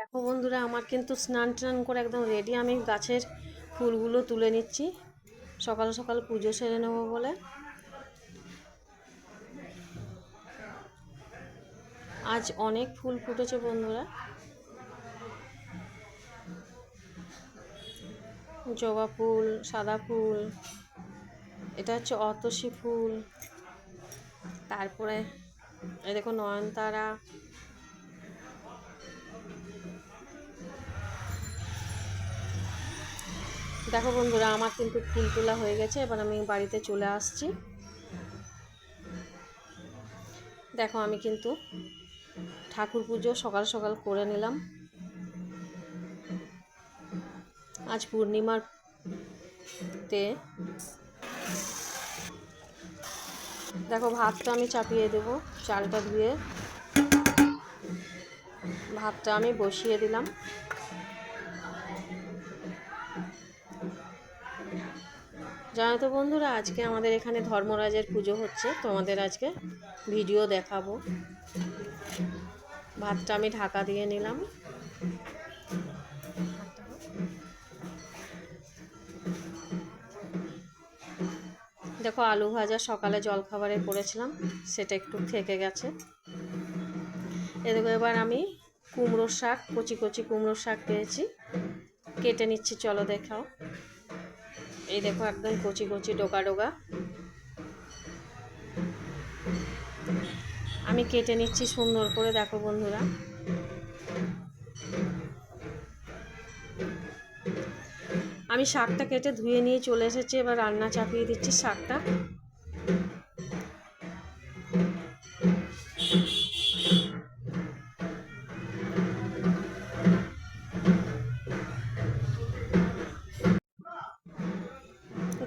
দেখো বন্ধুরা, আমার কিন্তু স্নান টান করে একদম রেডি আমি গাছের ফুলগুলো তুলে নিচ্ছি। সকাল সকাল পুজো সেরে নেব বলে। আজ অনেক ফুল ফুটেছে বন্ধুরা। জবা ফুল, সাদা ফুল, এটা হচ্ছে অতসী ফুল। তারপরে এই দেখো নয়নতারা দেখো বন্ধুরা, আমার কিন্তু ফুল তোলা হয়ে গেছে, এবার আমি বাড়িতে চলে আসছি। দেখো, আমি কিন্তু ঠাকুর পুজো সকাল সকাল করে নিলাম। আজ পূর্ণিমার তে দেখো, ভাতটা আমি চাপিয়ে দেব, চালটা ধুয়ে। ভাতটা আমি বসিয়ে দিলাম। জানো তো বন্ধুরা, আজকে আমাদের এখানে ধর্মরাজের পুজো হচ্ছে। তোমাদের আজকে ভিডিও দেখাবো। ভাতটা আমি ঢাকা দিয়ে নিলাম। দেখো, আলু ভাজা সকালে জলখাবারে করেছিলাম, সেটা একটু থেকে গেছে। এ দেখো, এবার আমি কুমড়ো শাক, কচি কচি কুমড়ো শাক পেয়েছি। কেটে নিচ্ছি, চলো দেখাও। এই দেখো একদম কচি কচি ডোকা ডোকা আমি কেটে নিচ্ছি সুন্দর করে, দেখো বন্ধুরা। আমি শাকটা কেটে ধুয়ে নিয়ে চলে এসেছি, এবার রান্না চাপিয়ে দিচ্ছি শাকটা।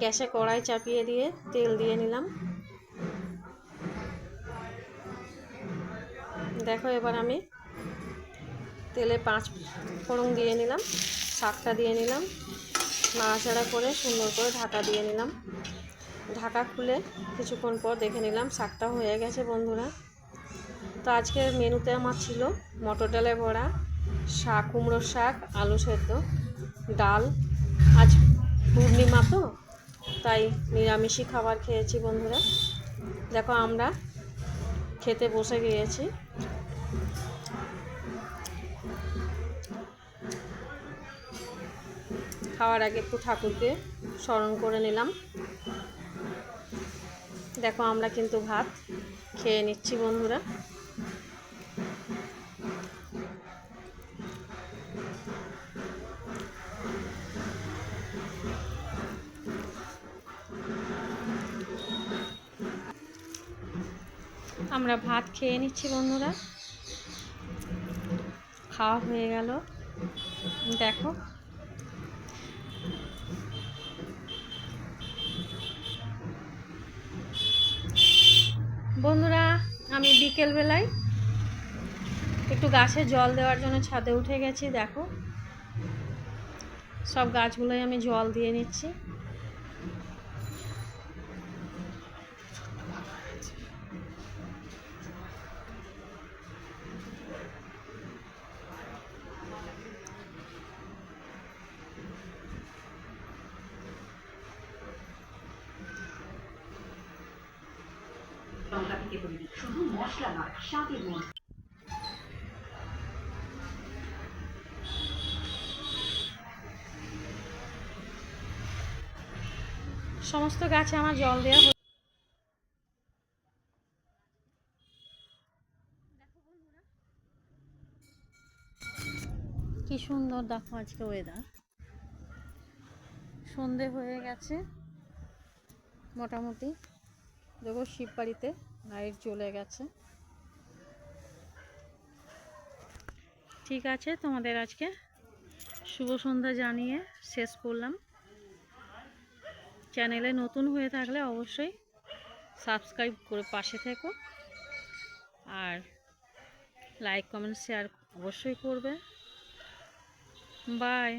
গ্যাসে কড়াই চাপিয়ে দিয়ে তেল দিয়ে নিলাম। দেখো এবার আমি তেলে পাঁচ ফোড়ন দিয়ে নিলাম, শাকটা দিয়ে নিলাম, নাড়াচাড়া করে সুন্দর করে ঢাকা দিয়ে নিলাম। ঢাকা খুলে কিছুক্ষণ পর দেখে নিলাম শাকটা হয়ে গেছে বন্ধুরা। তো আজকের মেনুতে আমার ছিল মটর ডালে বড়া, শাক কুমড়ো শাক, আলু সেদ্ধ, ডাল, আজ পূর্ণিমা তো? তাই নিরামিষই খাবার খেয়েছি বন্ধুরা। দেখো আমরা খেতে বসে গিয়েছি। খাওয়ার আগে একটু ঠাকুরকে স্মরণ করে নিলাম। দেখো আমরা কিন্তু ভাত খেয়ে নিচ্ছি বন্ধুরা। আমরা ভাত খেয়ে নিচ্ছি, বন্ধুরা। খাওয়া হয়ে গেল। দেখো। বন্ধুরা, আমি বিকেলবেলায় একটু গাছে জল দেওয়ার জন্য ছাদে উঠে গেছি, দেখো। সব গাছগুলোই আমি জল দিয়ে নিচ্ছি। লঙ্কা থেকে তৈরি শুধু মশলা নয়, স্বাদের মধ্যে। সমস্ত গাছে আমার জল দেওয়া কি সুন্দর দেখো আজকে ওয়েদার সন্ধে হয়ে গেছে, মোটামুটি। দেখো শিববাড়িতে লাইট জ্বলে গেছে। ঠিক আছে, তোমাদের আজকে শুভ সন্ধ্যা জানিয়ে শেষ করলাম। চ্যানেলে নতুন হয়ে থাকলে অবশ্যই সাবস্ক্রাইব করে পাশে থেকো। আর লাইক, কমেন্ট, শেয়ার অবশ্যই করবে। বাই।